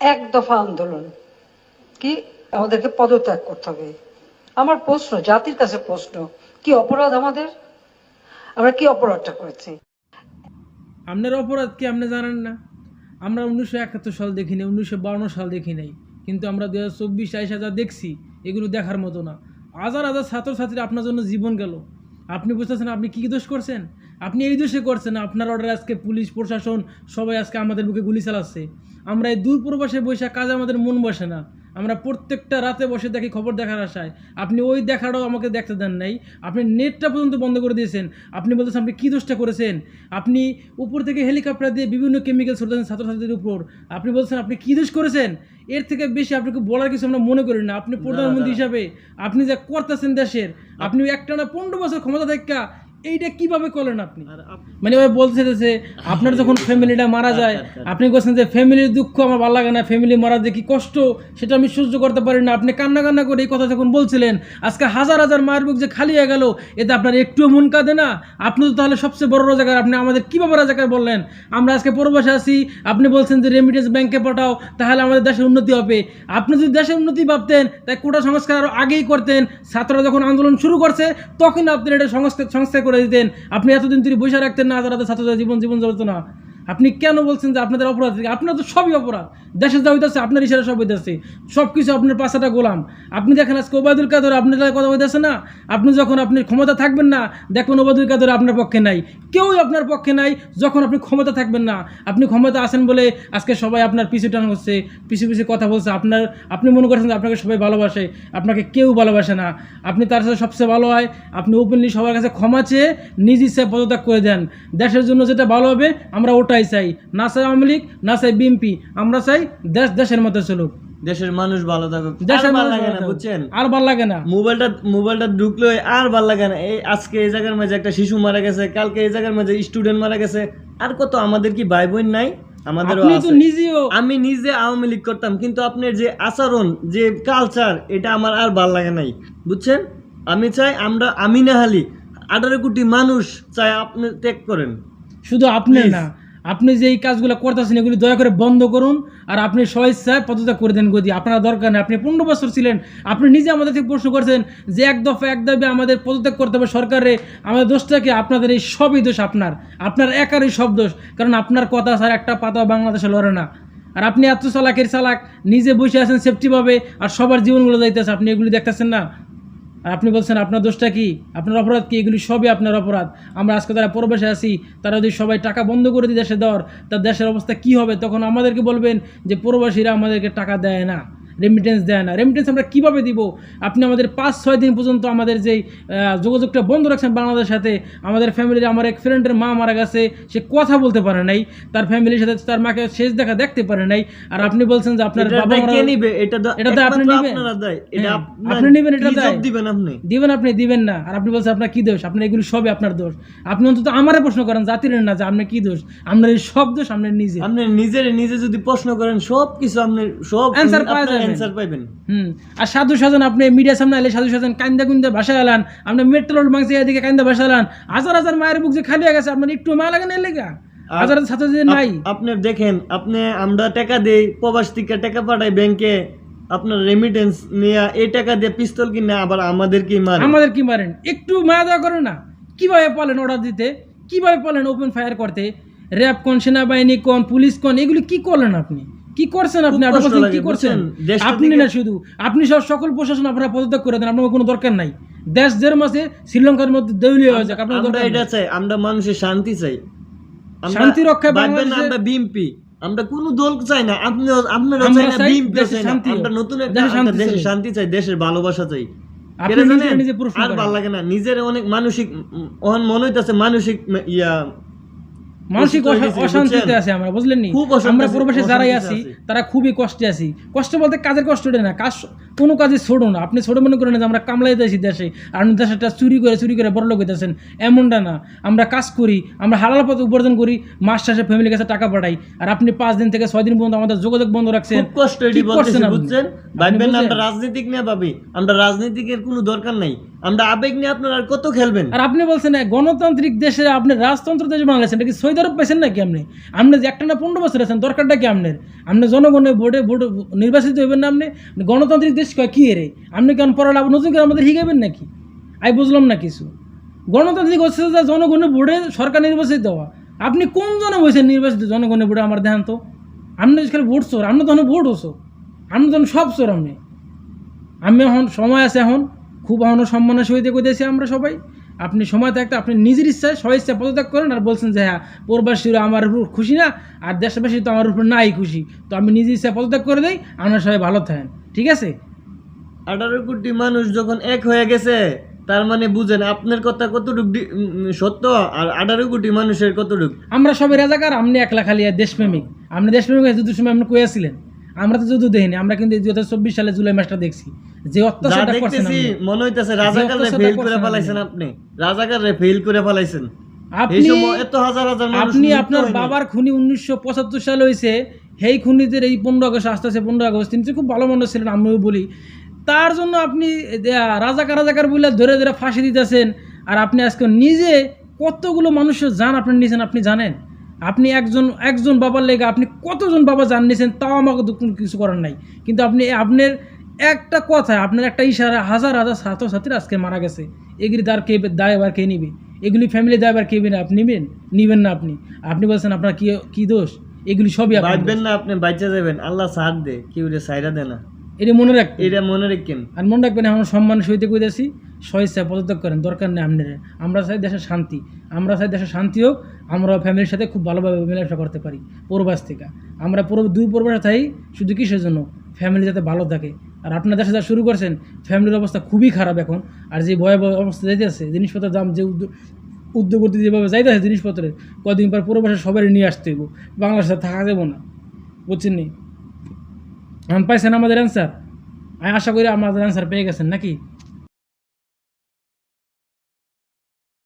এক দফা আন্দোলন। কি? আমাদেরকে পদত্যাগ করতে হবে। আমার প্রশ্ন, জাতির কাছে প্রশ্ন, কি অপরাধ আমাদের? আমরা কি অপরাধটা করেছি? আপনার অপরাধ কি আপনি জানেন না? আমরা উনিশশো একাত্তর সাল দেখি নাই, উনিশশো বাউন্ন সাল দেখি নাই। কিন্তু আমরা দু হাজার চব্বিশ আইসা যা দেখছি, এগুলো দেখার মতো না। হাজার হাজার ছাত্রছাত্রী আপনার জন্য জীবন গেল। আপনি বুঝতেছেন আপনি কী দোষ করছেন? আপনি এই দোষে করছেন আপনার অর্ডার আজকে পুলিশ প্রশাসন সবাই আজকে আমাদের বুকে গুলি চালাচ্ছে। আমরা এই দূর প্রবাসে বসে কাজে আমাদের মন বসে না। আমরা প্রত্যেকটা রাতে বসে দেখি খবর দেখার আশায়। আপনি ওই দেখাটাও আমাকে দেখতে দেন নাই। আপনি নেটটা পর্যন্ত বন্ধ করে দিয়েছেন। আপনি বলতেছেন আপনি কী দোষটা করেছেন? আপনি উপর থেকে হেলিকপ্টার দিয়ে বিভিন্ন কেমিক্যাল ছড়াচ্ছেন ছাত্রছাত্রীদের উপর। আপনি বলছেন আপনি কী দোষ করেছেন? এর থেকে বেশি আপনাকে বলার কিছু আমরা মনে করি না। আপনি প্রধানমন্ত্রী হিসাবে আপনি যা করতেছেন দেশের আপনি একটানা পনেরো বছর ক্ষমতা দেখা এইটা কীভাবে করলেন আপনি? মানে ওই বলতে চাইতেছে আপনার যখন ফ্যামিলিটা মারা যায় আপনি বলছেন যে ফ্যামিলির দুঃখ আমার ভালো লাগে না ফ্যামিলি মারা যে কি কষ্ট সেটা আমি সহ্য করতে পারি না। আপনি কান্না কান্না করে এই কথা যখন বলছিলেন আজকে হাজার হাজার মায়ের বুক যে খালি হয়ে গেল এতে আপনার একটুও মন কাঁদে না? আপনি তো তাহলে সবচেয়ে বড় রাজাকার আপনি আমাদের কীভাবে রাজাকার বললেন? আমরা আজকে পরবাসে আছি আপনি বলছেন যে রেমিটেন্স ব্যাংকে পাঠাও তাহলে আমাদের দেশের উন্নতি হবে। আপনি যদি দেশের উন্নতি ভাবতেন তাই কোটা সংস্কার আরও আগেই করতেন। ছাত্ররা যখন আন্দোলন শুরু করছে তখন আপনি এটা সংস্কার সংস্কার করে দিতেন। আপনি এতদিন তিনি বসে রাখতেন না হাজার ছাত্রদের জীবন জীবন চলতো না। আপনি কেন বলছেন যে আপনাদের অপরাধ? আপনার তো সবই অপরাধ। দেশে যা হইতেছে, আপনার ইশারা সব হইতেছে। সব কিছু আপনার পাশাটা গোলাম। আপনি দেখেন আজকে ওবায়দুল কাদের আপনার কথা হইতেছে না? আপনি যখন আপনি ক্ষমতা থাকবেন না, দেখবেন ওবায়দুল কাদের আপনার পক্ষে নাই। কেউই আপনার পক্ষে নাই যখন আপনি ক্ষমতা থাকবেন না। আপনি ক্ষমতা আছেন বলে আজকে সবাই আপনার পিছু টান হচ্ছে, পিছু পিছু কথা বলছে। আপনার, আপনি মনে করছেন যে আপনাকে সবাই ভালোবাসে, আপনাকে কেউ ভালোবাসে না। আপনি তার সাথে সবচেয়ে ভালো হয়, আপনি ওপেনলি সবার কাছে ক্ষমা চেয়ে, নিজ ইচ্ছায় পদত্যাগ করে দেন। দেশের জন্য যেটা ভালো হবে, আমরা ওটাই চাই না চাই আওয়ামী লীগ না চাই বিএনপি। আমরা চাই দেশ দেশের মতো চলুক। দেশের মানুষ ভালো থাকুক। দেশের ভালো লাগে না বুঝছেন? আর ভালো লাগে না। মোবাইলটা মোবাইলটা ঢুকলো আর ভালো লাগে না। এই আজকে এই জায়গার মাঝে একটা শিশু মারা গেছে কালকে এই জায়গার মাঝে স্টুডেন্ট মারা গেছে। আর কত আমাদের কি ভাই বোন নাই। নিজেও আমি নিজে আওয়ামী লীগ করতাম কিন্তু আপনার যে আচরণ যে কালচার এটা আমার আর ভালো লাগে নাই। বুঝছেন? আমি চাই আমরা আমি না হালি আঠারো কোটি মানুষ চাই আপনি ত্যাগ করেন। শুধু আপনি না আপনি যে এই কাজগুলো করতেছেন, এগুলি দয়া করে বন্ধ করুন আর আপনি স্বেচ্ছায় পদত্যাগ করে দেন গদি। আপনার দরকার নেই। আপনি পনেরো বছর ছিলেন, আপনি নিজে আমাদের থেকে প্রশ্ন করছেন যে এক দফা এক দাবি আমাদের পদত্যাগ করতে হবে সরকারে। আমাদের দোষটাকে আপনাদের এই সবই দোষ আপনার। আপনার একারই সব দোষ। কারণ আপনার কথা স্যার একটা পাতা বাংলাদেশে লড়ে না। আর আপনি এত চালাকের চালাক, নিজে বসে আছেন সেফটিভাবে আর সবার জীবনগুলো যাইতেছে, আপনি এগুলি দেখতেছেন না? আর আপনি বলছেন আপনার দোষটা কি? আপনার অপরাধ কি? এগুলি সবই আপনার অপরাধ। আমরা আজকে তারা পরবেশে আছি, তারা যদি সবাই টাকা বন্ধ করে দিই দেশে দেওয়ার তার দেশের অবস্থা কি হবে? তখন আমাদেরকে বলবেন যে প্রবাসীরা আমাদেরকে টাকা দেয় না। রেমিটেন্স দেয় না। রেমিটেন্স আমরা কীভাবে দিব? আপনি আমাদের পাঁচ ছয় দিন পর্যন্ত আমাদের যেই যোগাযোগটা বন্ধ রাখছেন বাংলাদেশের সাথে আমাদের ফ্যামিলির আমার এক ফ্রেন্ডের মা মারা গেছে সে কথা বলতে পারে নাই তার ফ্যামিলির সাথে তার মাকে শেষ দেখা দেখতে পারে নাই আর আপনি বলছেন যে আপনার বাবা কে নিবে? এটা এটা তো আপনি নিবেন। আপনারা হ্যাঁ, আপনার- আপনি নিবেন এটা দিবেন আপনি। দিবেন আপনি দিবেন না। আর আপনি বলছেন আপনার কি দোষ? আপনার এগুলো সবই আপনার দোষ। আপনি অন্তত আমারে প্রশ্ন করেন জাতির না যে আপনার কি দোষ? আপনার এই সব দোষ আপনার নিজে আপনি নিজের নিজে যদি প্রশ্ন করেন সব কিছু আপনি সব Answer পাওয়া যাবে। অ্যান্সার পাইবেন। হুম। আর সাধু সাজন আপনি মিডিয়ার সামনে এলে সাধু সাজন কান্দা কুন্দা ভাষা এলান আপনি মেট্রোল মাংস এদিকে কান্দা ভাষা এলান হাজার হাজার মায়ের বুক যে খালি হয়ে গেছে আপনার একটু মা লাগে না লেগা হাজার হাজার নাই। আপনি দেখেন আপনি আমরা টাকা দেই প্রবাস থেকে টাকা পাঠাই ব্যাংকে আপনার রেমিটেন্স নিয়ে এই টাকা দিয়ে পিস্তল কিনে আবার আমাদেরকে মারে আমাদের কি মারেন। একটু মায়া দেওয়া করেন না। কীভাবে পালেন অর্ডার দিতে? কীভাবে পালেন ওপেন ফায়ার করতে? র্যাব কোন সেনাবাহিনী কোন পুলিশ কোন এগুলি কি করলেন আপনি? কি করছেন আপনি? আপনি বলছেন কি করছেন? আপনি না শুধু আপনি সব সকল প্রশাসন আপনারা পদত্যাগ করে দেন আপনার কোনো দরকার নাই। দেশ দেড় মাসে শ্রীলঙ্কার মধ্যে দেউলিয়া হয়ে যাক আপনার আমরা দরকার এটা চাই আমরা মানুষের শান্তি চাই। শান্তি রক্ষায় ভাববেন আমরা বিএমপি আমরা কোনো দল চাই না আপনি আপনারা চাই না বিএমপি চাই না। শান্তি। আমরা নতুন একটা দেশের শান্তি চাই। দেশের ভালোবাসা চাই। আর। ভালো লাগে না নিজের অনেক মানসিক মনে হইতাছে মানসিক ইয়া মানসিক অশান্তিতে আছে আমরা বুঝলেন নি? আমরা যারাই আছি। তারা খুবই কষ্টে আছি। কষ্ট বলতে কাজের কষ্ট না কাজ কোনো কাজে না। আপনি ছোট মনে করেন যে আমরা কামলাইতে আছি দেশে আর দেশটা চুরি করে চুরি করে বড় লোক হইতেছেন। এমনটা না। আমরা কাজ করি আমরা হালাল পথে উপার্জন করি মাস শেষে ফ্যামিলির কাছে টাকা পাঠাই। আর আপনি পাঁচ দিন থেকে ছয় দিন পর্যন্ত আমাদের যোগাযোগ বন্ধ রাখছেন। কষ্ট? বুঝছেন? ভাববেন না? আমরা রাজনীতিক না ভাবি আমরা রাজনীতিকের কোনো দরকার নাই। আমরা আবেগ নিয়ে আপনারা কত খেলবেন? আর আপনি বলছেন গণতান্ত্রিক দেশে আপনি রাজতন্ত্র দেশে বাংলাদেশ এটা কি আরব পাইছেন নাকি আপনি? আপনি যে একটা না পনেরো বছর আছেন, দরকারটা কি আপনার? আপনি জনগণের ভোটে ভোট নির্বাচিত হইবেন না আপনি? গণতান্ত্রিক দেশ কি রে আপনি কেন পড়ালে নতুন করে আমাদের শিখাবেন নাকি? আমি বুঝলাম না কিছু। গণতান্ত্রিক হচ্ছে যে জনগণের ভোটে সরকার নির্বাচিত হওয়া। আপনি কোন জনে বলছেন নির্বাচিত জনগণের ভোটে আমার দেখান তো? আপনি খালি ভোট চোর, আপনি তখন ভোট হছো আপনি তখন সব চোর আপনি। আমি এখন সময় আছে এখন খুব এখনও সম্মানের সহিত কইতেছি আমরা সবাই। আপনি সময় থাকতে আপনি নিজের ইচ্ছায় স্ব ইচ্ছা পদত্যাগ করেন আর বলছেন যে হ্যাঁ প্রবাসীরা আমার উপর খুশি না আর দেশবাসী তো আমার উপর নাই খুশি। তো আমি নিজের ইচ্ছায় পদত্যাগ করে দিই আপনারা সবাই ভালো থাকেন। ঠিক আছে? আঠারো কোটি মানুষ যখন এক হয়ে গেছে তার মানে বুঝেন আপনার কথা কতটুক সত্য আর আঠারো কোটি মানুষের কতটুক? আমরা সবাই রাজাকার আপনি একলা খালি দেশপ্রেমিক। আপনি দেশপ্রেমিক যুদ্ধের সময় আপনি কয়েছিলেন আমরা তো যুদ্ধ দেখিনি আমরা কিন্তু দুই হাজার চব্বিশ সালে জুলাই মাসটা দেখছি। যে অত্যাচারটা করছেন। মনে হইতেছে রাজাকার ফেল করে ফেলাইছেন আপনি। রাজাকার ফেল করে ফেলাইছেন আপনি এত হাজার হাজার আপনি আপনার বাবার খুনি উনিশশো পঁচাত্তর সালে হয়েছে সেই খুনিদের এই পনেরো আগস্ট আস্তে আস্তে পনেরো আগস্ট তিনি খুব ভালো মানুষ ছিলেন আমিও বলি। তার জন্য আপনি রাজাকার রাজাকার বলে ধরে ধরে ফাঁসি দিতেছেন আর আপনি আজকে নিজে কতগুলো মানুষের জান আপনি নিয়েছেন আপনি জানেন? আপনি একজন একজন বাবার লেগে আপনি কতজন বাবা জান নিয়েছেন তাও আমাকে কিছু করার নাই। কিন্তু আপনি আপনার একটা কথা আপনার একটা ইশারা হাজার হাজার ছাত্রছাত্রী আজকে মারা গেছে। এগুলি তার কে দায়বার কে নিবে? এগুলি ফ্যামিলি দায়বার কে আপনি নেবেন? নিবেন না আপনি। আপনি বলছেন আপনার কি কি দোষ? এগুলি সবই বাঁচবেন না আপনি বাচ্চা যাবেন। আল্লাহ সাথ দে কেউ সাইরা দে না। এটা মনে রাখবেন। এটা মনে রাখেন আর মনে রাখবেন আমরা সম্মান সহিত কইতেছি স্বেচ্ছা পদত্যাগ করেন দরকার নেই আপনার আমরা চাই দেশের শান্তি। আমরা চাই দেশের শান্তি হোক আমরা ফ্যামিলির সাথে খুব ভালোভাবে মেলামেশা করতে পারি পূর্বাস থেকে। আমরা পুরো দুই পূর্বাসে থাই শুধু কিসের জন্য? ফ্যামিলি যাতে ভালো থাকে। আর আপনার দেশে যা শুরু করছেন ফ্যামিলির অবস্থা খুবই খারাপ এখন। আর যে ভয়াবহ অবস্থা যাইতেছে জিনিসপত্রের দাম যে উদ্যোগ উদ্যোগতি যেভাবে যাইতেছে জিনিসপত্রের কদিন পর পূর্বাসে সবাই নিয়ে আসতে হইব। বাংলাদেশে থাকা যাব না। বুঝছেন নি? এখন পাইছেন আমাদের অ্যান্সার আমি আশা করি আমাদের অ্যান্সার পেয়ে গেছেন নাকি?